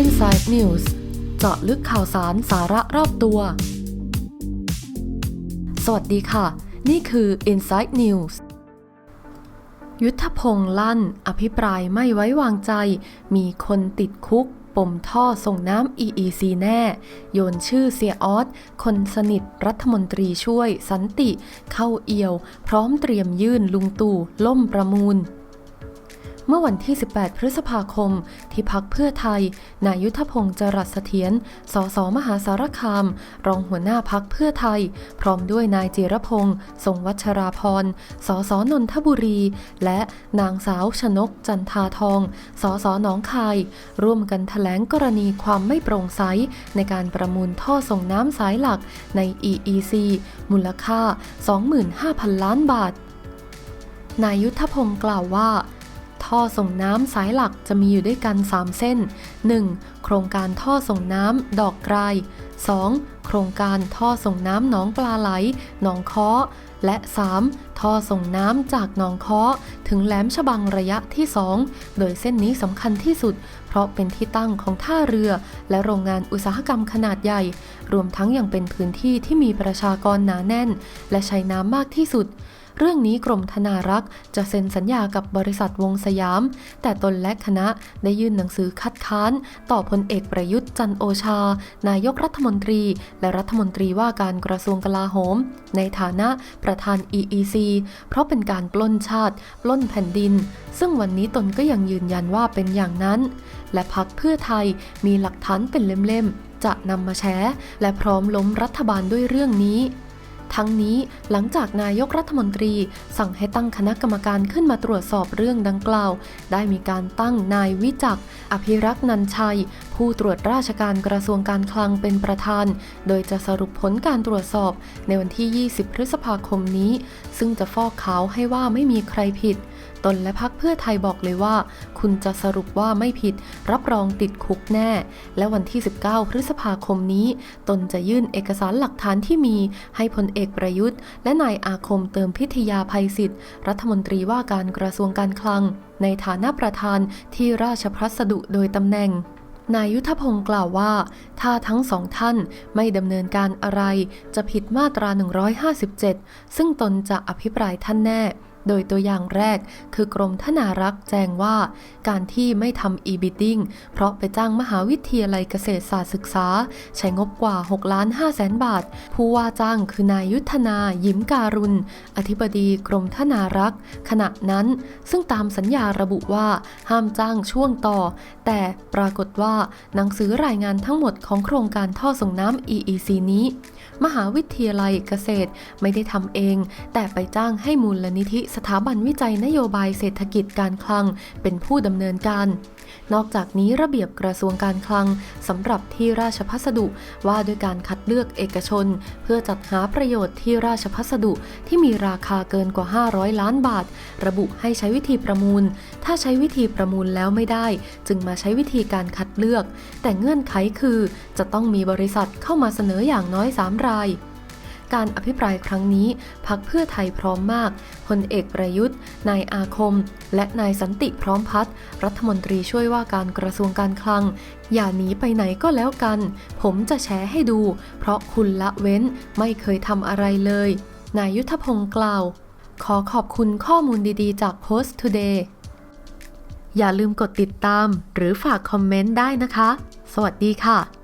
Inside News เจาะลึกข่าวสารสาระรอบตัว สวัสดีค่ะ นี่คือ Inside News ยุทธพงษ์ลั่น อภิปรายไม่ไว้วางใจ มีคนติดคุก ปมท่อส่งน้ำ EEC แน่ โยนชื่อเสียออสคนสนิทรัฐมนตรีช่วย สันติ เข้าเอี่ยว พร้อมเตรียมยื่นลุงตู่ล่มประมูล เมื่อวันที่ 18 พฤษภาคม ที่พักเพื่อไทย นายุทธพงศ์จรัสเสถียร สสมหาสารคาม รองหัวหน้าพักเพื่อไทย พร้อมด้วยนายจิรพงศ์ทรงวัชราพร สสนนทบุรี และนางสาวชนกจันทาทอง สสหนองคาย ร่วมกันแถลงกรณีความไม่โปร่งใส ในการประมูลท่อส่งน้ำสายหลักใน EEC มูลค่า 25,000 ล้านบาท นายยุทธพงศ์กล่าวว่า ท่อส่งน้ำสายหลักจะมีอยู่ด้วยกัน 3 เส้น 1. โครงการท่อส่งน้ำดอกไกร 2. โครงการท่อส่งน้ำหนองปลาไหล หนองค้อ และ 3. ท่อส่งน้ำจากหนองค้อ ถึงแหลมฉบังระยะที่ 2 โดยเส้นนี้สำคัญที่สุด เพราะเป็นที่ตั้งของท่าเรือ และโรงงานอุตสาหกรรมขนาดใหญ่ รวมทั้งยังเป็นพื้นที่ที่มีประชากรหนาแน่น และใช้น้ำมากที่สุด เรื่องนี้กรมธนารักษ์จะเซ็นสัญญากับบริษัทวงสยาม แต่ตนและคณะได้ยื่นหนังสือคัดค้าน ต่อพลเอกประยุทธ์จันโอชา นายกรัฐมนตรี และรัฐมนตรีว่าการกระทรวงกลาโหม ในฐานะประธาน EEC เพราะเป็นการปล้นชาติ ปล้นแผ่นดิน ซึ่งวันนี้ตนก็ยังยืนยันว่าเป็นอย่างนั้น และพักเพื่อไทยมีหลักฐานเป็นเล่มๆจะนำมาแชร์และพร้อมล้มรัฐบาลด้วยเรื่องนี้ ทั้งนี้หลังจากนายกรัฐมนตรี สั่งให้ตั้งคณะกรรมการขึ้นมาตรวจสอบเรื่องดังกล่าว ได้มีการตั้งนายวิจักษ์อภิรักษ์นันชัย ผู้ตรวจราชการกระทรวงการคลังเป็นประธาน โดยจะสรุปผลการตรวจสอบในวันที่ 20 พฤษภาคมนี้ ซึ่งจะฟอกขาวให้ว่าไม่มีใครผิดตนและพักเพื่อไทยบอกเลยว่า คุณจะสรุปว่าไม่ผิด รับรองติดคุกแน่ และวันที่ 19 พฤษภาคมนี้ ตนจะยื่นเอกสารหลักฐานที่มีให้พลเอกอกประยุทธ์ และนายอาคมเติมพิทยาภัยศิษย์รัฐมนตรีว่าการกระทรวงการคลัง ในฐานะประธานที่ราชพัสดุโดยตำแหน่งนายยุทธพงศ์กล่าวว่า ถ้าทั้งสองท่านไม่ดำเนินการอะไร จะผิดมาตรา 157 ซึ่งตนจะอภิปรายท่านแน่ โดยตัวอย่างแรกคือกรมธนารักษ์แจ้งว่า การที่ไม่ทำ e-bidding เพราะไปจ้างมหาวิทยาลัยเกษตรศาสตร์ศึกษา ใช้งบกว่า6ล้าน5แสนบาท ผู้ว่าจ้างคือนายยุทธนายิ้มการุณ อธิบดีกรมธนารักษ์ ขณะนั้น ซึ่งตามสัญญาระบุว่าห้ามจ้างช่วงต่อ แต่ปรากฏว่าหนังสือรายงานทั้งหมดของโครงการท่อส่งน้ำ EEC นี้ มหาวิทยาลัยเกษตรไม่ได้ทำเอง แต่ไปจ้างให้มูลนิธิสถาบันวิจัยนโยบายเศรษฐกิจการคลัง เป็นผู้ดำเนินการ นอกจากนี้ระเบียบกระทรวงการคลังสำหรับที่ราชพัสดุว่าด้วยการคัดเลือกเอกชน เพื่อจัดหาประโยชน์ที่ราชพัสดุที่มีราคาเกินกว่า 500 ล้านบาท ระบุให้ใช้วิธีประมูล ถ้าใช้วิธีประมูลแล้วไม่ได้ จึงมาใช้วิธีการคัดเลือก แต่เงื่อนไขคือจะต้องมีบริษัทเข้ามาเสนออย่างน้อย 3 ราย การอภิปรายครั้งนี้พักเพื่อไทยพร้อมมากพลเอกประยุทธ์ นายอาคม และนายสันติพร้อมพัฒน์รัฐมนตรีช่วยว่าการกระทรวงการคลัง อย่าหนีไปไหนก็แล้วกัน ผมจะแชร์ให้ดู เพราะคุณละเว้นไม่เคยทำอะไรเลย นายยุทธพงศ์กล่าว ขอขอบคุณข้อมูลดีๆ จาก Post Today อย่าลืมกดติดตาม หรือฝากคอมเมนต์ได้นะคะ สวัสดีค่ะ